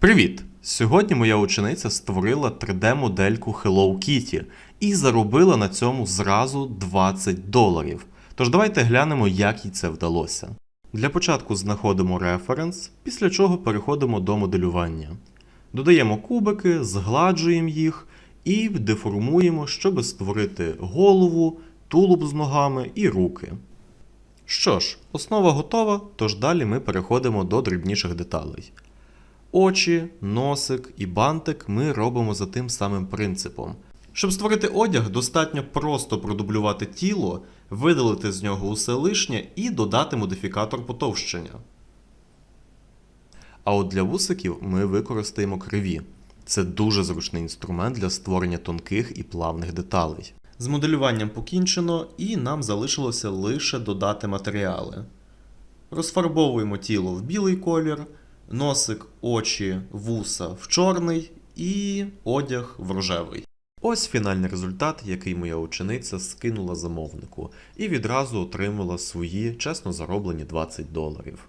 Привіт! Сьогодні моя учениця створила 3D-модельку Hello Kitty і заробила на цьому зразу 20 доларів. Тож давайте глянемо, як їй це вдалося. Для початку знаходимо референс, після чого переходимо до моделювання. Додаємо кубики, згладжуємо їх і деформуємо, щоб створити голову, тулуб з ногами і руки. Що ж, основа готова, тож далі ми переходимо до дрібніших деталей. Очі, носик і бантик ми робимо за тим самим принципом. Щоб створити одяг, достатньо просто продублювати тіло, видалити з нього усе лишнє і додати модифікатор потовщення. А от для вусиків ми використаємо криві. Це дуже зручний інструмент для створення тонких і плавних деталей. З моделюванням покінчено, і нам залишилося лише додати матеріали. Розфарбовуємо тіло в білий колір, носик, очі, вуса в чорний і одяг в рожевий. Ось фінальний результат, який моя учениця скинула замовнику, і відразу отримала свої чесно зароблені 20 доларів.